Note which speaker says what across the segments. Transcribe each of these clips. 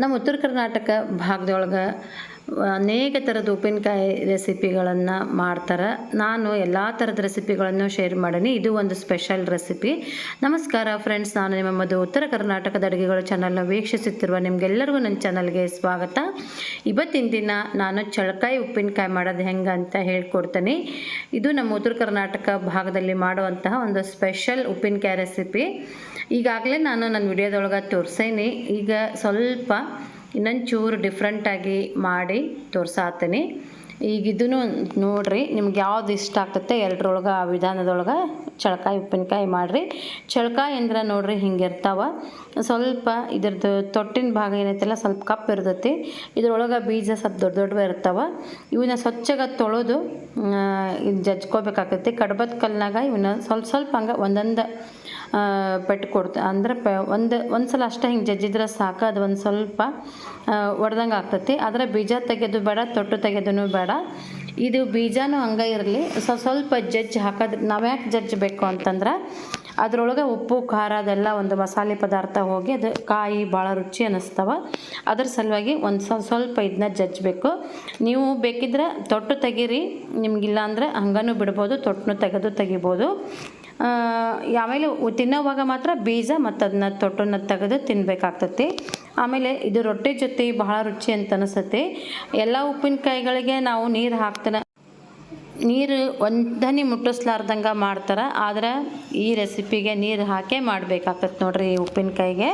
Speaker 1: ನಮ್ಮ ಉತ್ತರ ಕರ್ನಾಟಕ ಭಾಗದೊಳಗೆ ಅನೇಕ ಥರದ ಉಪ್ಪಿನಕಾಯಿ ರೆಸಿಪಿಗಳನ್ನು ಮಾಡ್ತಾರೆ. ನಾನು ಎಲ್ಲ ಥರದ ರೆಸಿಪಿಗಳನ್ನು ಶೇರ್ ಮಾಡೀನಿ. ಇದು ಒಂದು ಸ್ಪೆಷಲ್ ರೆಸಿಪಿ ನಮಸ್ಕಾರ ಫ್ರೆಂಡ್ಸ್ ನಾನು ನಿಮ್ಮದು ಉತ್ತರ ಕರ್ನಾಟಕದ ಅಡುಗೆಗಳು ಚಾನಲ್ನ ವೀಕ್ಷಿಸುತ್ತಿರುವ ನಿಮಗೆಲ್ಲರಿಗೂ ನನ್ನ ಚಾನಲ್ಗೆ ಸ್ವಾಗತ. ಇವತ್ತಿನ ದಿನ ನಾನು ಚಳಕಾಯಿ ಉಪ್ಪಿನಕಾಯಿ ಮಾಡೋದು ಹೆಂಗೆ ಅಂತ ಹೇಳ್ಕೊಡ್ತೀನಿ. ಇದು ನಮ್ಮ ಉತ್ತರ ಕರ್ನಾಟಕ ಭಾಗದಲ್ಲಿ ಮಾಡುವಂತಹ ಒಂದು ಸ್ಪೆಷಲ್ ಉಪ್ಪಿನಕಾಯಿ ರೆಸಿಪಿ ಈಗಾಗಲೇ ನಾನು ನನ್ನ ವಿಡಿಯೋದೊಳಗೆ ತೋರಿಸೇನಿ. ಈಗ ಸ್ವಲ್ಪ ಇನ್ನೊಂದು ಚೂರು ಡಿಫ್ರೆಂಟಾಗಿ ಮಾಡಿ ತೋರ್ಸಾತೀನಿ. ಈಗ ಇದನ್ನು ನೋಡಿರಿ, ನಿಮ್ಗೆ ಯಾವ್ದು ಇಷ್ಟ ಆಗ್ತತೆ ಎರಡರೊಳಗೆ ಆ ವಿಧಾನದೊಳಗೆ ಚಳಕಾಯಿ, ಉಪ್ಪಿನಕಾಯಿ ಮಾಡಿರಿ. ಚಳಕಾಯಿ ಅಂದ್ರೆ ನೋಡಿರಿ ಹಿಂಗೆ ಇರ್ತಾವ ಸ್ವಲ್ಪ ಇದ್ರದ್ದು ತೊಟ್ಟಿನ ಭಾಗ ಏನೈತಲ್ಲ, ಸ್ವಲ್ಪ ಕಪ್ಪು ಇರ್ತೈತಿ. ಇದ್ರೊಳಗೆ ಬೀಜ ಸ್ವಲ್ಪ ದೊಡ್ಡ ದೊಡ್ಡವು ಇರ್ತಾವ. ಇವನ್ನ ಸ್ವಚ್ಛಗೆ ತೊಳೆದು ಇದು ಜಜ್ಕೋಬೇಕಾಗತ್ತೆ. ಕಡ್ಬದ ಕಲ್ನಾಗ ಇವನ್ನ ಸ್ವಲ್ಪ ಸ್ವಲ್ಪ ಹಂಗೆ ಒಂದೊಂದು ಪೆಟ್ಟು ಕೊಡ್ತ, ಅಂದ್ರೆ ಪ, ಒಂದು ಒಂದು ಸಲ ಅಷ್ಟೇ ಹಿಂಗೆ ಜಜ್ಜಿದ್ರೆ ಸಾಕು. ಅದು ಒಂದು ಸ್ವಲ್ಪ ಒಡ್ದಂಗೆ ಆಗ್ತೈತಿ. ಆದರೆ ಬೀಜ ತೆಗೆದು ಬೇಡ, ತೊಟ್ಟು ತೆಗೆದೂ ಬೇಡ. ಇದು ಬೀಜನೂ ಹಂಗೆ ಇರಲಿ. ಸ್ವಲ್ಪ ಸ್ವಲ್ಪ ಜಜ್ಜಿ ಹಾಕೋದು ನಾವು ಯಾಕೆ ಜಜ್ಜಬೇಕು ಅಂತಂದ್ರೆ ಅದರೊಳಗೆ ಉಪ್ಪು, ಖಾರ ಅದೆಲ್ಲ ಒಂದು ಮಸಾಲೆ ಪದಾರ್ಥ ಹೋಗಿ ಅದು ಕಾಯಿ ಭಾಳ ರುಚಿ ಅನ್ನಿಸ್ತವ ಅದ್ರ ಸಲುವಾಗಿ ಒಂದು ಸ್ವಲ್ಪ ಇದನ್ನ ಜಜ್ಜಬೇಕು. ನೀವು ಬೇಕಿದ್ರೆ ತೊಟ್ಟು ತೆಗೀರಿ. ನಿಮಗಿಲ್ಲ ಅಂದರೆ ಹಂಗನೂ ಬಿಡ್ಬೋದು ತೊಟ್ಟನು ತೆಗೆದು ತೆಗಿಬೋದು. ಆಮೇಲೆ ತಿನ್ನೋವಾಗ ಮಾತ್ರ ಬೀಜ ಮತ್ತು ಅದನ್ನ ತೊಟ್ಟನ್ನು ತೆಗೆದು ತಿನ್ನಬೇಕಾಗ್ತತಿ ಆಮೇಲೆ ಇದು ರೊಟ್ಟಿ ಜೊತೆ ಬಹಳ ರುಚಿ ಅಂತ ಅನಿಸುತ್ತೆ. ಎಲ್ಲ ಉಪ್ಪಿನಕಾಯಿಗಳಿಗೆ ನಾವು ನೀರು ಹಾಕ್ತಾನೆ ನೀರು ಒಂದನಿ ಮುಟ್ಟಿಸ್ಲಾರ್ದಂಗೆ ಮಾಡ್ತಾರೆ, ಆದ್ರೆ ಈ ರೆಸಿಪಿಗೆ ನೀರು ಹಾಕೇ ಮಾಡಬೇಕಾಗತ್ತೆ ನೋಡ್ರಿ ಈ ಉಪ್ಪಿನಕಾಯಿಗೆ.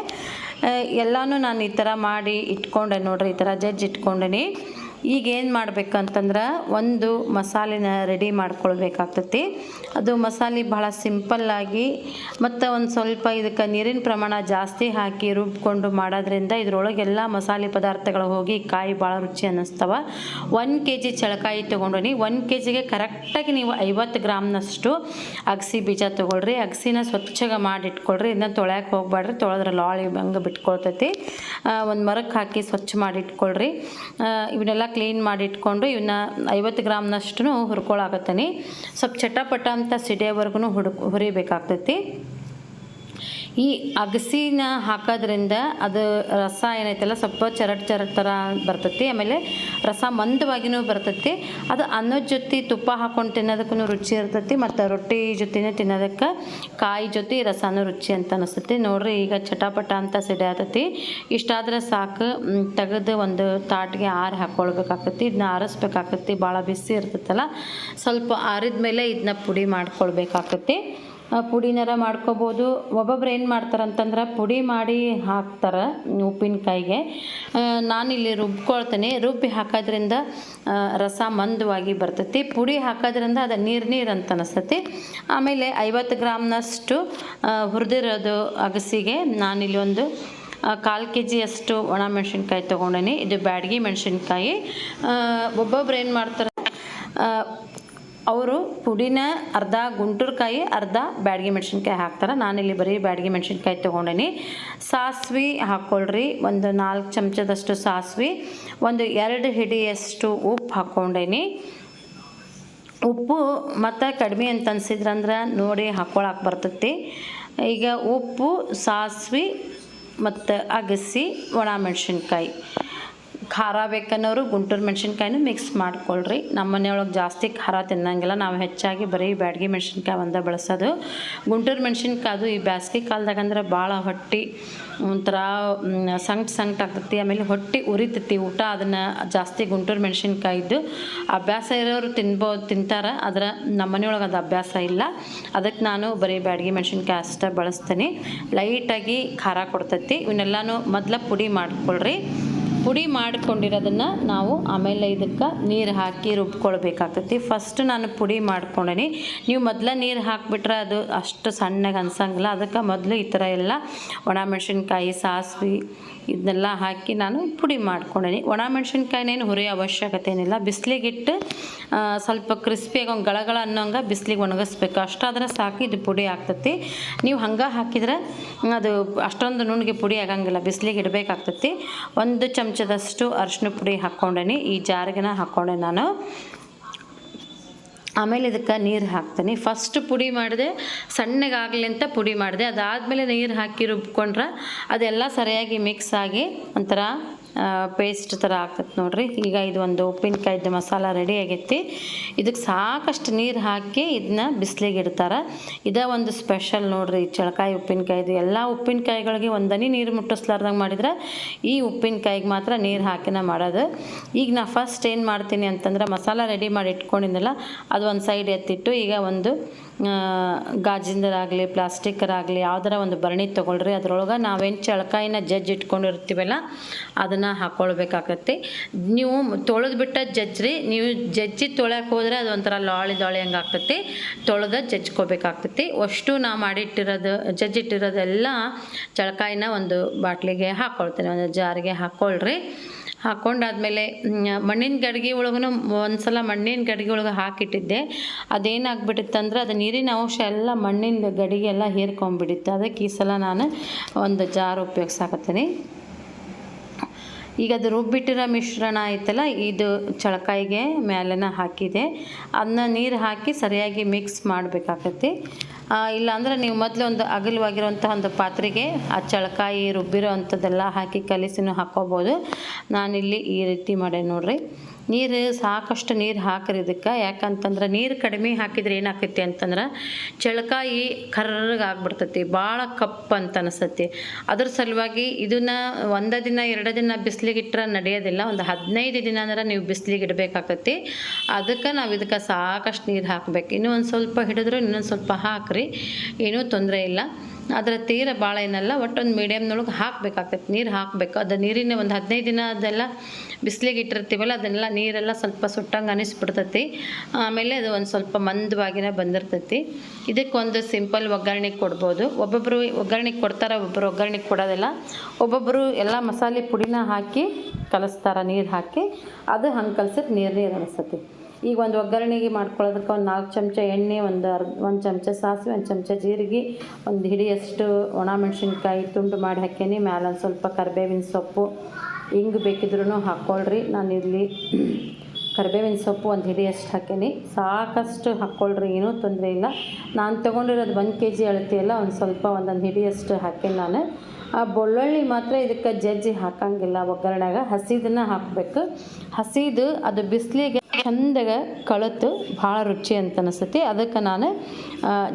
Speaker 1: ಎಲ್ಲನೂ ನಾನು ಈ ಥರ ಮಾಡಿ ಇಟ್ಕೊಂಡೆ ನೋಡ್ರಿ, ಈ ಥರ ಜಜ್ಜಿ ಇಟ್ಕೊಂಡೀನಿ. ಈಗ ಏನು ಮಾಡ್ಬೇಕಂತಂದ್ರೆ ಒಂದು ಮಸಾಲೆನ ರೆಡಿ ಮಾಡ್ಕೊಳ್ಬೇಕಾಗ್ತತಿ. ಅದು ಮಸಾಲೆ ಭಾಳ ಸಿಂಪಲ್ಲಾಗಿ ಮತ್ತು ಒಂದು ಸ್ವಲ್ಪ ಇದಕ್ಕೆ ನೀರಿನ ಪ್ರಮಾಣ ಜಾಸ್ತಿ ಹಾಕಿ ರುಬ್ಕೊಂಡು ಮಾಡೋದ್ರಿಂದ ಇದರೊಳಗೆಲ್ಲ ಮಸಾಲೆ ಪದಾರ್ಥಗಳು ಹೋಗಿ ಕಾಯಿ ಭಾಳ ರುಚಿ ಅನ್ನಿಸ್ತವೆ. ಒಂದು ಕೆ ಜಿ ಚಳಕಾಯಿ ತೊಗೊಂಡಿನಿ. ಒಂದು ಕೆ ಜಿಗೆ ಕರೆಕ್ಟಾಗಿ ನೀವು ಐವತ್ತು ಗ್ರಾಮ್ನಷ್ಟು ಅಗಸಿ ಬೀಜ ತೊಗೊಳ್ರಿ. ಅಗಸಿನ ಸ್ವಚ್ಛಗೆ ಮಾಡಿ ಇಟ್ಕೊಳ್ರಿ ಇದನ್ನ ತೊಳ್ಯಾಕೆ ಹೋಗ್ಬೇಡ್ರಿ ತೊಳೆದ್ರೆ ಲಾಳಿ ಹಂಗೆ ಬಿಟ್ಕೊಳ್ತೈತಿ. ಒಂದು ಮರಕ್ಕೆ ಹಾಕಿ ಸ್ವಚ್ಛ ಮಾಡಿ ಇಟ್ಕೊಳ್ರಿ ಇವನ್ನೆಲ್ಲ ಕ್ಲೀನ್ ಮಾಡಿಟ್ಕೊಂಡು ಇವನ್ನ ಐವತ್ತು ಗ್ರಾಮ್ನಷ್ಟು ಹುರ್ಕೊಳಕತ್ತೀನಿ. ಸ್ವಲ್ಪ ಚಟಪಟ ಅಂತ ಸಿಡಿಯೋವರೆಗೂ ಹುಡುಕ್ ಹುರಿಬೇಕಾಗ್ತೈತಿ. ಈ ಅಗಸಿನ ಹಾಕೋದ್ರಿಂದ ಅದು ರಸ ಏನೈತಲ್ಲ, ಸ್ವಲ್ಪ ಚರಟ್ ಚರಟ್ ಥರ ಬರ್ತೈತಿ, ಆಮೇಲೆ ರಸ ಮಂದವಾಗಿನೂ ಬರ್ತೈತಿ. ಅದು ಅನ್ನದ ಜೊತೆ ತುಪ್ಪ ಹಾಕ್ಕೊಂಡು ತಿನ್ನೋದಕ್ಕೂ ರುಚಿ ಇರ್ತೈತಿ, ಮತ್ತು ರೊಟ್ಟಿ ಜೊತೆನೇ ತಿನ್ನೋದಕ್ಕೆ ಕಾಯಿ ಜೊತೆ ರಸನೂ ರುಚಿ ಅಂತ ಅನಿಸ್ತೈತಿ. ನೋಡ್ರಿ ಈಗ ಚಟಾಪಟ ಅಂತ ಸಿಡಿಯತೈತಿ ಇಷ್ಟಾದ್ರೆ ಸಾಕು. ತೆಗೆದು ಒಂದು ತಾಟ್ಗೆ ಆರಿ ಹಾಕ್ಕೊಳ್ಬೇಕಾಗ್ತೈತಿ ಇದನ್ನ ಆರಿಸ್ಬೇಕಾಗ್ತೈತಿ ಭಾಳ ಬಿಸಿ ಇರ್ತೈತಲ್ಲ. ಸ್ವಲ್ಪ ಆರಿದ ಮೇಲೆ ಇದನ್ನ ಪುಡಿ ಮಾಡ್ಕೊಳ್ಬೇಕಾಗ್ತೈತಿ ಪುಡಿನಾರ ಮಾಡ್ಕೋಬೋದು. ಒಬ್ಬೊಬ್ರು ಏನು ಮಾಡ್ತಾರೆ ಅಂತಂದ್ರೆ ಪುಡಿ ಮಾಡಿ ಹಾಕ್ತಾರೆ ಉಪ್ಪಿನಕಾಯಿಗೆ. ನಾನಿಲ್ಲಿ ರುಬ್ಕೊಳ್ತೇನೆ. ರುಬ್ಬಿ ಹಾಕೋದ್ರಿಂದ ರಸ ಮಂದವಾಗಿ ಬರ್ತೈತಿ. ಪುಡಿ ಹಾಕೋದ್ರಿಂದ ಅದು ನೀರು ನೀರು ಅಂತ ಅನಿಸ್ತತಿ. ಆಮೇಲೆ ಐವತ್ತು ಗ್ರಾಮ್ನಷ್ಟು ಹುರಿದಿರೋದು ಅಗಸಿಗೆ ನಾನಿಲ್ಲಿ ಒಂದು ಕಾಲು ಕೆ ಜಿಯಷ್ಟು ಒಣ ಮೆಣಸಿನ್ಕಾಯಿ ತೊಗೊಂಡೇನಿ. ಇದು ಬ್ಯಾಡಗಿ ಮೆಣಸಿನ್ಕಾಯಿ. ಒಬ್ಬೊಬ್ರು ಏನು ಮಾಡ್ತಾರೆ ಅವರು ಪುಡಿನ ಅರ್ಧ ಗುಂಟೂರ್ಕಾಯಿ, ಅರ್ಧ ಬ್ಯಾಡಗಿ ಮೆಣಸಿನ್ಕಾಯಿ ಹಾಕ್ತಾರೆ. ನಾನಿಲ್ಲಿ ಬರೀ ಬ್ಯಾಡಗಿ ಮೆಣಸಿನ್ಕಾಯಿ ತೊಗೊಂಡೀನಿ. ಸಾಸ್ವೆ ಹಾಕ್ಕೊಳ್ರಿ ಒಂದು ನಾಲ್ಕು ಚಮಚದಷ್ಟು ಸಾಸ್ವೆ, ಒಂದು ಎರಡು ಹಿಡಿಯಷ್ಟು ಉಪ್ಪು ಹಾಕ್ಕೊಂಡೇನಿ. ಉಪ್ಪು ಮತ್ತು ಕಡಿಮೆ ಅಂತ ಅನ್ಸಿದ್ರಂದ್ರೆ ನೋಡಿ ಹಾಕ್ಕೊಳಕ್ಕೆ ಬರ್ತೈತಿ. ಈಗ ಉಪ್ಪು, ಸಾಸ್ವೆ ಮತ್ತು ಅಗಸಿ ಒಣ ಮೆಣಸಿನ್ಕಾಯಿ. ಖಾರ ಬೇಕನ್ನೋರು ಗುಂಟೂರು ಮೆಣಸಿನ್ಕಾಯಿನೂ ಮಿಕ್ಸ್ ಮಾಡ್ಕೊಳ್ರಿ. ನಮ್ಮ ಮನೆಯೊಳಗೆ ಜಾಸ್ತಿ ಖಾರ ತಿನ್ನಂಗಿಲ್ಲ. ನಾವು ಹೆಚ್ಚಾಗಿ ಬರೀ ಬ್ಯಾಡಗಿ ಮೆಣಸಿನ್ಕಾಯಿ ಒಂದೇ ಬಳಸೋದು. ಗುಂಟೂರು ಮೆಣಸಿನ್ಕಾಯಿ ಅದು ಈ ಬ್ಯಾಸ್ಗೆ ಕಾಲದಾಗ ಅಂದ್ರೆ ಭಾಳ ಹೊಟ್ಟೆ ಒಂಥರ ಸಂಕ್ಟ್ ಸಂಕ್ಟ್ ಆಗ್ತೈತಿ. ಆಮೇಲೆ ಹೊಟ್ಟೆ ಉರಿತೈತಿ. ಊಟ ಅದನ್ನು ಜಾಸ್ತಿ ಗುಂಟೂರು ಮೆಣಸಿನ್ಕಾಯಿದ್ದು ಅಭ್ಯಾಸ ಇರೋರು ತಿನ್ಬೋ, ತಿಂತಾರೆ. ಆದ್ರೆ ನಮ್ಮ ಮನೆಯೊಳಗೆ ಅದು ಅಭ್ಯಾಸ ಇಲ್ಲ. ಅದಕ್ಕೆ ನಾನು ಬರೀ ಬ್ಯಾಡಗಿ ಮೆಣಸಿನ್ಕಾಯಿ ಅಷ್ಟೇ ಬಳಸ್ತೀನಿ. ಲೈಟಾಗಿ ಖಾರ ಕೊಡ್ತೈತಿ. ಇವನ್ನೆಲ್ಲನೂ ಮೊದಲ ಪುಡಿ ಮಾಡ್ಕೊಳ್ರಿ. ಪುಡಿ ಮಾಡ್ಕೊಂಡಿರೋದನ್ನು ನಾವು ಆಮೇಲೆ ಇದಕ್ಕೆ ನೀರು ಹಾಕಿ ರುಬ್ಕೊಳ್ಬೇಕಾಗ್ತೈತಿ. ಫಸ್ಟ್ ನಾನು ಪುಡಿ ಮಾಡ್ಕೊಂಡೇನಿ. ನೀವು ಮೊದಲ ನೀರು ಹಾಕಿಬಿಟ್ರೆ ಅದು ಅಷ್ಟು ಸಣ್ಣಗೆ ಅನ್ಸಂಗಿಲ್ಲ. ಅದಕ್ಕೆ ಮೊದಲು ಈ ಥರ ಎಲ್ಲ ಒಣ ಮೆಣಸಿನ್ಕಾಯಿ, ಸಾಸ್ವೆ ಇದನ್ನೆಲ್ಲ ಹಾಕಿ ನಾನು ಪುಡಿ ಮಾಡ್ಕೊಂಡೇನಿ. ಒಣ ಮೆಣಸಿನ್ಕಾಯಿನೇನು ಹುರಿಯೋ ಅವಶ್ಯಕತೆ ಏನಿಲ್ಲ ಬಿಸಿಲಿಗಿಟ್ಟು ಸ್ವಲ್ಪ ಕ್ರಿಸ್ಪಿಯಾಗಿ ಒಂದು ಗಳಗಳ ಅನ್ನೋಂಗೆ ಬಿಸಿಲಿಗೆ ಒಣಗಿಸ್ಬೇಕು. ಅಷ್ಟಾದ್ರೆ ಸಾಕು, ಇದು ಪುಡಿ ಆಗ್ತತಿ. ನೀವು ಹಂಗೆ ಹಾಕಿದ್ರೆ, ಅದು ಅಷ್ಟೊಂದು ನುಣ್ಣಗೆ ಪುಡಿ ಆಗಂಗಿಲ್ಲ. ಬಿಸಿಲಿಗೆ ಇಡಬೇಕಾಗ್ತತಿ. ಒಂದು ಚಮಚದಷ್ಟು ಅರಿಶಿನ ಪುಡಿ ಹಾಕ್ಕೊಂಡೇನಿ. ಈ ಜಾರಿಗೆನ ಹಾಕ್ಕೊಂಡೆ ನಾನು. ಆಮೇಲೆ ಇದಕ್ಕೆ ನೀರು ಹಾಕ್ತೀನಿ. ಫಸ್ಟ್ ಪುಡಿ ಮಾಡಿದೆ, ಸಣ್ಣಗಾಗಲಿ ಅಂತ ಪುಡಿ ಮಾಡಿದೆ. ಅದಾದಮೇಲೆ ನೀರು ಹಾಕಿ ರುಬ್ಕೊಂಡ್ರೆ ಅದೆಲ್ಲ ಸರಿಯಾಗಿ ಮಿಕ್ಸ್ ಆಗಿ ಒಂಥರ ಪೇಸ್ಟ್ ಥರ ಆಗ್ತದೆ ನೋಡ್ರಿ. ಈಗ ಇದು ಒಂದು ಉಪ್ಪಿನಕಾಯ್ದು ಮಸಾಲ ರೆಡಿ ಆಗೈತಿ. ಇದಕ್ಕೆ ಸಾಕಷ್ಟು ನೀರು ಹಾಕಿ ಇದನ್ನ ಬಿಸಿಲಿಗೆ ಇಡ್ತಾರೆ. ಇದೇ ಒಂದು ಸ್ಪೆಷಲ್ ನೋಡ್ರಿ ಚಳಕಾಯಿ ಉಪ್ಪಿನಕಾಯಿದು. ಎಲ್ಲ ಉಪ್ಪಿನಕಾಯಿಗಳಿಗೆ ಒಂದನಿ ನೀರು ಮುಟ್ಟಿಸ್ಲಾರ್ದಂಗೆ ಮಾಡಿದ್ರೆ ಈ ಉಪ್ಪಿನಕಾಯಿಗೆ ಮಾತ್ರ ನೀರು ಹಾಕಿನ ಮಾಡೋದು. ಈಗ ನಾ ಫಸ್ಟ್ ಏನು ಮಾಡ್ತೀನಿ ಅಂತಂದ್ರೆ ಮಸಾಲ ರೆಡಿ ಮಾಡಿ ಇಟ್ಕೊಂಡಿದ್ದಲ್ಲ ಅದು ಒಂದು ಸೈಡ್ ಎತ್ತಿಟ್ಟು ಈಗ ಒಂದು ಗಾಜಿಂದರಾಗಲಿ ಪ್ಲಾಸ್ಟಿಕ್ಕರಾಗಲಿ ಯಾವ್ದಾರ ಒಂದು ಭರಣಿ ತೊಗೊಳ್ರಿ, ಅದರೊಳಗೆ ನಾವೇನು ಚಳಕಾಯಿನ ಜಜ್ಜಿ ಇಟ್ಕೊಂಡಿರ್ತೀವಲ್ಲ, ಅದನ್ನು ಹಾಕ್ಕೊಳ್ಬೇಕಾಗತ್ತೆ. ನೀವು ತೊಳೆದು ಬಿಟ್ಟ ಜಜ್ರಿ ನೀವು ಜಜ್ಜಿ ತೊಳ್ಯಾಕೆ ಹೋದರೆ ಅದು ಒಂಥರ ಲಾಳಿ ದಾಳಿ ಹಂಗೆ ಆಗ್ತೈತಿ ತೊಳೆದ ಜಜ್ಕೋಬೇಕಾಗ್ತೈತಿ ಅಷ್ಟು ನಾ ಮಾಡಿಟ್ಟಿರೋದು ಜಜ್ಜಿಟ್ಟಿರೋದೆಲ್ಲ ಚಳಕಾಯಿನ ಒಂದು ಬಾಟ್ಲಿಗೆ ಹಾಕ್ಕೊಳ್ತೇನೆ, ಒಂದು ಜಾರಿಗೆ ಹಾಕ್ಕೊಳ್ರಿ. ಹಾಕ್ಕೊಂಡಾದ್ಮೇಲೆ ಮಣ್ಣಿನ ಗಡಿಗೆ ಒಳಗೂ ಒಂದು ಸಲ ಮಣ್ಣಿನ ಗಡಿಗೆ ಒಳಗೆ ಹಾಕಿಟ್ಟಿದ್ದೆ. ಅದೇನಾಗ್ಬಿಟ್ಟಿತ್ತಂದ್ರೆ, ಅದು ನೀರಿನ ಅಂಶ ಎಲ್ಲ ಮಣ್ಣಿನ ಗಡಿಗೆ ಎಲ್ಲ ಹೇರ್ಕೊಂಡ್ಬಿಡಿತ್ತು ಅದಕ್ಕೆ ಈ ಸಲ ನಾನು ಒಂದು ಜಾರ್ ಉಪಯೋಗಿಸಾಕತ್ತೀನಿ. ಈಗ ಅದು ರುಬ್ಬಿಟ್ಟಿರೋ ಮಿಶ್ರಣ ಐತಲ್ಲ, ಇದು ಚಳಕಾಯಿಗೆ ಮೇಲೆನ ಹಾಕಿದೆ. ಅದನ್ನ ನೀರು ಹಾಕಿ ಸರಿಯಾಗಿ ಮಿಕ್ಸ್ ಮಾಡಬೇಕಾಗತ್ತೆ ಇಲ್ಲಾಂದ್ರೆ ನೀವು ಮೊದಲು ಒಂದು ಅಗಲವಾಗಿರುವಂಥ ಒಂದು ಪಾತ್ರೆಗೆ ಆ ಚಳಕಾಯಿ ರುಬ್ಬಿರೋ ಅಂಥದ್ದೆಲ್ಲ ಹಾಕಿ ಕಲಿಸಿನೂ ಹಾಕ್ಕೋಬೋದು. ನಾನಿಲ್ಲಿ ಈ ರೀತಿ ಮಾಡೇ ನೋಡ್ರಿ. ನೀರು ಸಾಕಷ್ಟು ನೀರು ಹಾಕ್ರಿ ಇದಕ್ಕೆ. ಯಾಕಂತಂದ್ರೆ ನೀರು ಕಡಿಮೆ ಹಾಕಿದ್ರೆ ಏನಾಗ್ತೈತಿ ಅಂತಂದ್ರೆ ಚಳಕಾಯಿ ಕರ್ರಗೆ ಆಗ್ಬಿಡ್ತೈತಿ. ಭಾಳ ಕಪ್ ಅಂತ ಅನಿಸ್ತೈತಿ. ಅದ್ರ ಸಲುವಾಗಿ ಇದನ್ನು ಒಂದು ದಿನ, ಎರಡು ದಿನ ಬಿಸಿಲಿಗೆ ಇಟ್ಟರೆ ನಡೆಯೋದಿಲ್ಲ. ಒಂದು ಹದಿನೈದು ದಿನ ಅಂದ್ರೆ ನೀವು ಬಿಸಿಲಿಗೆ ಇಡಬೇಕಾಗತ್ತಿ ಅದಕ್ಕೆ ನಾವು ಇದಕ್ಕೆ ಸಾಕಷ್ಟು ನೀರು ಹಾಕಬೇಕು. ಇನ್ನೂ ಒಂದು ಸ್ವಲ್ಪ ಹಿಡಿದ್ರು ಇನ್ನೊಂದು ಸ್ವಲ್ಪ ಹಾಕ್ರಿ. ಏನೂ ತೊಂದರೆ ಇಲ್ಲ. ಅದರ ತೀರ ಭಾಳ ಏನಲ್ಲ, ಒಟ್ಟೊಂದು ಮೀಡಿಯಮ್ನೊಳಗೆ ಹಾಕಬೇಕಾಗ್ತೈತೆ. ನೀರು ಹಾಕಬೇಕು. ಅದು ನೀರಿನ ಒಂದು ಹದಿನೈದು ದಿನ ಅದೆಲ್ಲ ಬಿಸಿಲಿಗೆ ಇಟ್ಟಿರ್ತೀವಲ್ಲ, ಅದನ್ನೆಲ್ಲ ನೀರೆಲ್ಲ ಸ್ವಲ್ಪ ಸುಟ್ಟಂಗೆ ಅನಿಸ್ಬಿಡ್ತೈತಿ. ಆಮೇಲೆ ಅದು ಒಂದು ಸ್ವಲ್ಪ ಮಂದವಾಗಿನ ಬಂದಿರ್ತೈತಿ. ಇದಕ್ಕೊಂದು ಸಿಂಪಲ್ ಒಗ್ಗರಣೆ ಕೊಡ್ಬೋದು. ಒಬ್ಬೊಬ್ಬರು ಒಗ್ಗರಣೆ ಕೊಡ್ತಾರೆ ಒಬ್ಬೊಬ್ಬರು ಒಗ್ಗರಣೆ ಕೊಡೋದಿಲ್ಲ. ಒಬ್ಬೊಬ್ಬರು ಎಲ್ಲ ಮಸಾಲೆ ಪುಡಿನ ಹಾಕಿ ಕಲಿಸ್ತಾರೆ ನೀರು ಹಾಕಿ. ಅದು ಹಂಗೆ ಕಲ್ಸಿದ್ರೆ ನೀರು ನೀರು ಅನಿಸ್ತೈತಿ ಈಗ ಒಂದು ಒಗ್ಗರಣೆಗೆ ಮಾಡ್ಕೊಳ್ಳೋದಕ್ಕೆ ಒಂದು ನಾಲ್ಕು ಚಮಚ ಎಣ್ಣೆ, ಒಂದು ಅರ್ಧ, ಒಂದು ಚಮಚ ಸಾಸಿವೆ, ಒಂದು ಚಮಚ ಜೀರಿಗೆ, ಒಂದು ಹಿಡಿಯಷ್ಟು ಒಣ ಮೆಣಸಿನ್ಕಾಯಿ ತುಂಡು ಮಾಡಿ ಹಾಕೀನಿ ಮ್ಯಾಲೆ ಒಂದು ಸ್ವಲ್ಪ ಕರಿಬೇವಿನ ಸೊಪ್ಪು ಹಿಂಗೆ ಬೇಕಿದ್ರೂ ಹಾಕ್ಕೊಳ್ರಿ. ನಾನು ಇಲ್ಲಿ ಕರಿಬೇವಿನ ಸೊಪ್ಪು ಒಂದು ಹಿಡಿಯಷ್ಟು ಹಾಕೀನಿ ಸಾಕಷ್ಟು ಹಾಕ್ಕೊಳ್ರಿ, ಏನೂ ತೊಂದರೆ ಇಲ್ಲ. ನಾನು ತೊಗೊಂಡಿರೋದು ಒಂದು ಕೆ ಜಿ ಅಳತೆಯಲ್ಲ ಒಂದು ಸ್ವಲ್ಪ ಒಂದೊಂದು ಹಿಡಿಯಷ್ಟು ಹಾಕೀನಿ ನಾನು. ಆ ಬೆಳ್ಳುಳ್ಳಿ ಮಾತ್ರ ಇದಕ್ಕೆ ಜಜ್ಜಿ ಹಾಕಂಗಿಲ್ಲ ಒಗ್ಗರಣೆಗೆ. ಹಸಿದನ್ನ ಹಾಕಬೇಕು. ಹಸಿದು ಅದು ಬಿಸಿಲಿಗೆ ಚಂದಾಗ ಕಳತು ಭಾಳ ರುಚಿ ಅಂತ ಅನಿಸ್ತೈತಿ. ಅದಕ್ಕೆ ನಾನು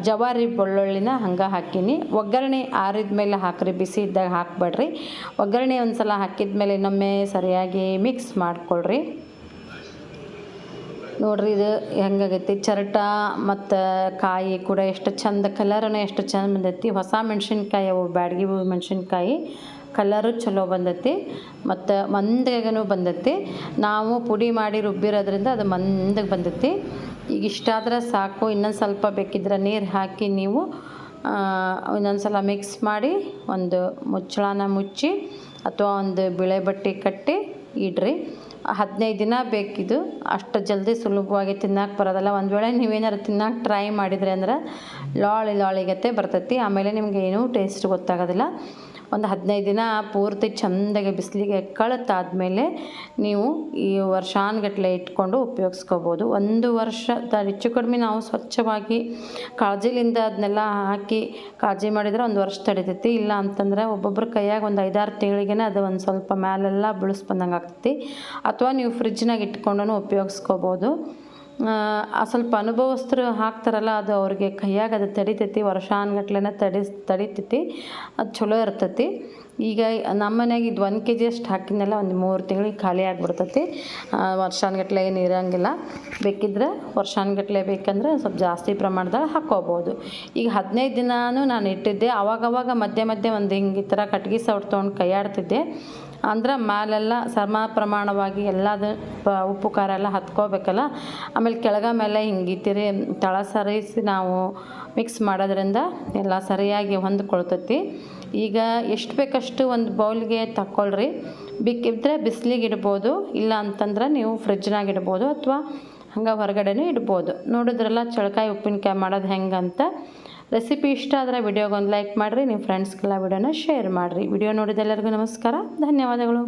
Speaker 1: ಜವಾರಿ ಬೆಳ್ಳುಳ್ಳಿನ ಹಂಗೆ ಹಾಕೀನಿ. ಒಗ್ಗರಣೆ ಆರಿದ ಮೇಲೆ ಹಾಕ್ರಿ, ಬಿಸಿ ಇದ್ದಾಗ ಹಾಕಬೇಡ್ರಿ. ಒಗ್ಗರಣೆ ಒಂದು ಸಲ ಹಾಕಿದ ಮೇಲೆ ಇನ್ನೊಮ್ಮೆ ಸರಿಯಾಗಿ ಮಿಕ್ಸ್ ಮಾಡ್ಕೊಳ್ರಿ. ನೋಡ್ರಿ ಇದು ಹೆಂಗಾಗೈತಿ? ಚರಟ ಮತ್ತು ಕಾಯಿ ಕೂಡ ಎಷ್ಟು ಚಂದ ಕಲರನ್ನು ಎಷ್ಟು ಚಂದ ಬಂದೈತಿ. ಹೊಸ ಮೆಣಸಿನ್ಕಾಯಿ ಅವು, ಬ್ಯಾಡಗಿ ಮೆಣಸಿನ್ಕಾಯಿ. ಕಲರು ಚಲೋ ಬಂದೈತಿ, ಮತ್ತು ಮಂದಗೂ ಬಂದೈತಿ. ನಾವು ಪುಡಿ ಮಾಡಿ ರುಬ್ಬಿರೋದ್ರಿಂದ ಅದು ಮಂದಗೆ ಬಂದೈತಿ. ಈಗ ಇಷ್ಟಾದ್ರೆ ಸಾಕು, ಇನ್ನೊಂದು ಸ್ವಲ್ಪ ಬೇಕಿದ್ರೆ ನೀರು ಹಾಕಿ ನೀವು ಇನ್ನೊಂದು ಸಲ ಮಿಕ್ಸ್ ಮಾಡಿ ಒಂದು ಮುಚ್ಚಳನ ಮುಚ್ಚಿ ಅಥವಾ ಒಂದು ಬಿಳೆ ಬಟ್ಟೆ ಕಟ್ಟಿ ಇಡ್ರಿ. ಹದಿನೈದು ದಿನ ಬೇಕಿದು, ಅಷ್ಟು ಜಲ್ದಿ ಸುಲಭವಾಗಿ ತಿನ್ನಕ್ಕೆ ಬರೋದಲ್ಲ. ಒಂದು ವೇಳೆ ನೀವೇನಾದ್ರು ತಿನ್ನಕ್ಕೆ ಟ್ರೈ ಮಾಡಿದ್ರಿ ಅಂದ್ರೆ ಲಾಳಿ ಲಾಳಿಗತ್ತೆ ಬರ್ತೈತಿ. ಆಮೇಲೆ ನಿಮ್ಗೆ ಏನೂ ಟೇಸ್ಟ್ ಗೊತ್ತಾಗೋದಿಲ್ಲ. ಒಂದು ಹದಿನೈದು ದಿನ ಪೂರ್ತಿ ಚೆಂದಾಗಿ ಬಿಸಿಲಿಗೆ ಕಳತಾದ್ಮೇಲೆ ನೀವು ಈ ವರ್ಷಾನುಗಟ್ಲೆ ಇಟ್ಕೊಂಡು ಉಪಯೋಗಿಸ್ಕೋಬೋದು. ಒಂದು ವರ್ಷ ಹೆಚ್ಚು ಕಡಿಮೆ ನಾವು ಸ್ವಚ್ಛವಾಗಿ ಕಾಳಜಿಲಿಂದ ಅದನ್ನೆಲ್ಲ ಹಾಕಿ ಕಾಳಜಿ ಮಾಡಿದರೆ ಒಂದು ವರ್ಷ ತಡಿತೈತಿ. ಇಲ್ಲ ಅಂತಂದ್ರೆ ಒಬ್ಬೊಬ್ಬರ ಕೈಯಾಗ ಒಂದು ಐದಾರು ತಿಂಗಳಿಗೆ ಅದು ಒಂದು ಸ್ವಲ್ಪ ಮ್ಯಾಲೆಲ್ಲ ಬಿಳಿಸ್ಬಂದಂಗೆ ಆಗ್ತೈತಿ ಅಥವಾ ನೀವು ಫ್ರಿಜ್ನಾಗ ಇಟ್ಕೊಂಡು ಉಪಯೋಗಿಸ್ಕೋಬೋದು. ಸ್ವಲ್ಪ ಅನುಭವಸ್ಥರು ಹಾಕ್ತಾರಲ್ಲ ಅದು ಅವ್ರಿಗೆ ಕೈಯಾಗ ಅದು ತಡಿತೈತಿ ವರ್ಷಾನ್ಗಟ್ಲೆನ ತಡಿ ತಡಿತೈತಿ ಅದು ಚಲೋ ಇರ್ತೈತಿ. ಈಗ ನಮ್ಮ ಮನೆಯಾಗ ಇದು ಒಂದು ಕೆ ಜಿ ಅಷ್ಟು ಹಾಕಿದ್ನೆಲ್ಲ, ಒಂದು ಮೂರು ತಿಂಗಳಿಗೆ ಖಾಲಿ ಆಗಿಬಿಡ್ತೈತಿ. ವರ್ಷಾನ್ಗಟ್ಲೆ ಏನು ಇರೋಂಗಿಲ್ಲ. ಬೇಕಿದ್ರೆ ವರ್ಷಾನ್ಗಟ್ಲೆ ಬೇಕಂದ್ರೆ ಸ್ವಲ್ಪ ಜಾಸ್ತಿ ಪ್ರಮಾಣದಾಗ ಹಾಕ್ಕೋಬೋದು. ಈಗ ಹದಿನೈದು ದಿನಾನು ನಾನು ಇಟ್ಟಿದ್ದೆ. ಅವಾಗವಾಗ ಮಧ್ಯೆ ಮಧ್ಯೆ ಒಂದು ಹಿಂಗೆ ಈ ಥರ ಕಟ್ಗೆ ಸೌಟ್ ತೊಗೊಂಡು ಕೈಯಾಡ್ತಿದ್ದೆ. ಅಂದ್ರೆ ಮ್ಯಾಲೆಲ್ಲ ಸಮ ಪ್ರಮಾಣವಾಗಿ ಎಲ್ಲದು ಪ, ಉಪ್ಪು, ಖಾರ ಎಲ್ಲ ಹತ್ಕೋಬೇಕಲ್ಲ. ಆಮೇಲೆ ಕೆಳಗ ಮೇಲೆ ಹಿಂಗೆ ತಳ ಸರಿಸಿ ನಾವು ಮಿಕ್ಸ್ ಮಾಡೋದ್ರಿಂದ ಎಲ್ಲ ಸರಿಯಾಗಿ ಹೊಂದ್ಕೊಳ್ತೈತಿ. ಈಗ ಎಷ್ಟು ಬೇಕಷ್ಟು ಒಂದು ಬೌಲ್ಗೆ ತಗೊಳ್ರಿ ಬಿಕ್ಕಿದ್ರೆ ಬಿಸಿಲಿಗೆ ಇಡ್ಬೋದು, ಇಲ್ಲ ಅಂತಂದ್ರೆ ನೀವು ಫ್ರಿಜ್ನಾಗ ಇಡ್ಬೋದು ಅಥವಾ ಹಂಗೆ ಹೊರಗಡೆನೂ ಇಡ್ಬೋದು. ನೋಡಿದ್ರೆಲ್ಲ ಚಳಕಾಯಿ ಉಪ್ಪಿನಕಾಯಿ ಮಾಡೋದು ಹೆಂಗಂತ ರೆಸಿಪಿ ಇಷ್ಟ ಆದರೆ ವಿಡಿಯೋಗೊಂದು ಲೈಕ್ ಮಾಡಿರಿ ನಿಮ್ಮ ಫ್ರೆಂಡ್ಸ್ಗೆಲ್ಲ ವಿಡಿಯೋನ ಶೇರ್ ಮಾಡಿರಿ. ವಿಡಿಯೋ ನೋಡಿದೆಲ್ಲರಿಗೂ ನಮಸ್ಕಾರ, ಧನ್ಯವಾದಗಳು.